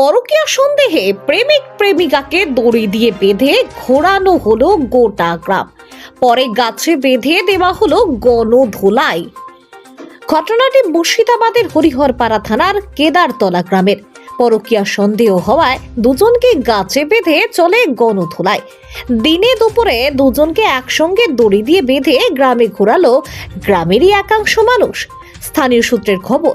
পরকীয়া সন্দেহে প্রেমিক প্রেমিকাকে দড়ি দিয়ে বেঁধে ঘোরানো হলো গোটা গ্রাম। পরে গাছে বেঁধে দেওয়া হলো গণধোলাই। ঘটনাটি মুর্শিদাবাদের হরিহরপাড়া থানার কেদারতলা গ্রামের। পরকীয়া সন্দেহ হওয়ায় দুজনকে গাছে বেঁধে চলে গণধোলায় দিনে দুপুরে দুজনকে একসঙ্গে দড়ি দিয়ে বেঁধে গ্রামে ঘোরালো গ্রামেরই একাংশ মানুষ। স্থানীয় সূত্রের খবর,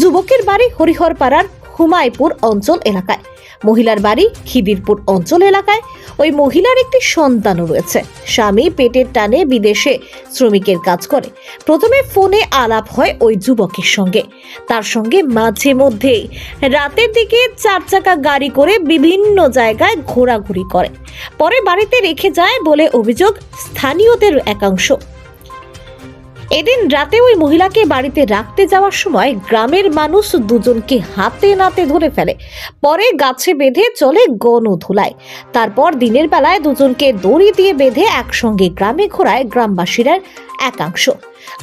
যুবকের বাড়ি হরিহরপাড়ার হুমায়পুর অঞ্চল এলাকায়। মহিলার বাড়ি খিদিরপুর অঞ্চল এলাকায়। ওই মহিলার একটি সন্তানও রয়েছে। স্বামী পেটের টানে বিদেশে শ্রমিকের কাজ করে। প্রথমে ফোনে আলাপ হয় ওই যুবকের সঙ্গে। তার সঙ্গে মাঝে মধ্যেই রাতের দিকে চার চাকা গাড়ি করে বিভিন্ন জায়গায় ঘোরাঘুরি করে। পরে বাড়িতে রেখে যায় বলে অভিযোগ স্থানীয়দের একাংশ। এদিন রাতে ওই মহিলাকে বাড়িতে রাখতে যাওয়ার সময় গ্রামের মানুষ দুজনকে হাতে নাতে ধরে ফেলে। পরে গাছে বেঁধে চলে গণ ধুলায়। তারপর দিনের বেলায় দুজনকে দড়ি দিয়ে বেঁধে একসঙ্গে গ্রামে ঘোরায় গ্রামবাসীরা একাংশ।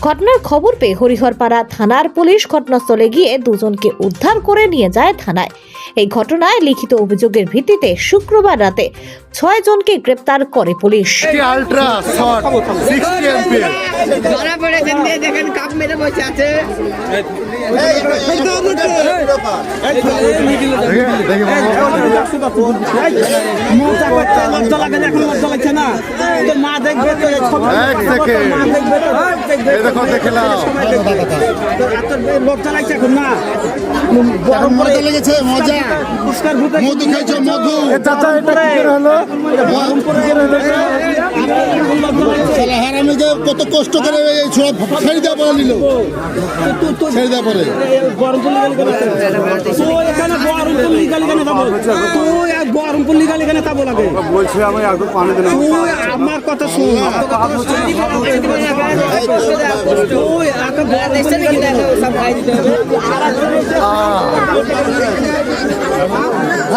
ঘটনার খবর পেয়ে হরিহরপাড়া থানার পুলিশ ঘটনাস্থলে গিয়ে দুজনকে উদ্ধার করে নিয়ে যায় থানায়। এই ঘটনায় লিখিত অভিযোগের ভিত্তিতে শুক্রবার রাতে ছয় জনকে গ্রেপ্তার করে পুলিশ। দেখেন। বসে আছে মজা করতে লজ্জা লাগে এখন লজ্জা লাগছে না মা দেখবে তো মা দেখবে তো লজ্জা লাগছে এখন না মজা লেগেছে মজা মধু খাইছো মধু এটা কি হলো কত কষ্ট করে ছোড়া দেওয়া পরে নিল ছেড়ে দেওয়া পরে আমার কথা শুন তুই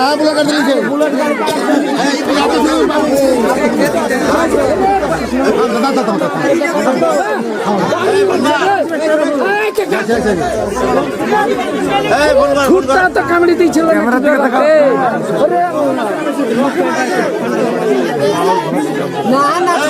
হ্যাঁ বুলা কাটে দিয়েছে ক্যামেরা থেকে দেখা না না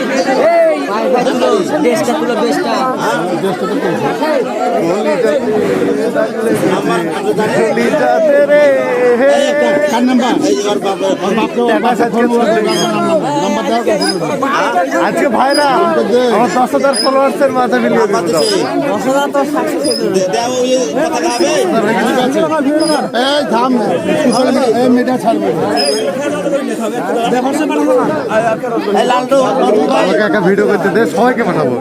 দেশটা পুরো দেশটা। আজকে ভাইরা আমার দশ হাজার ফলোয়ার্সের মাথা মিলিয়ে থাম। এই মেয়েটা ছাড়বে। আমাকে একটা ভিডিও করতে দে সবাইকে পাঠাবো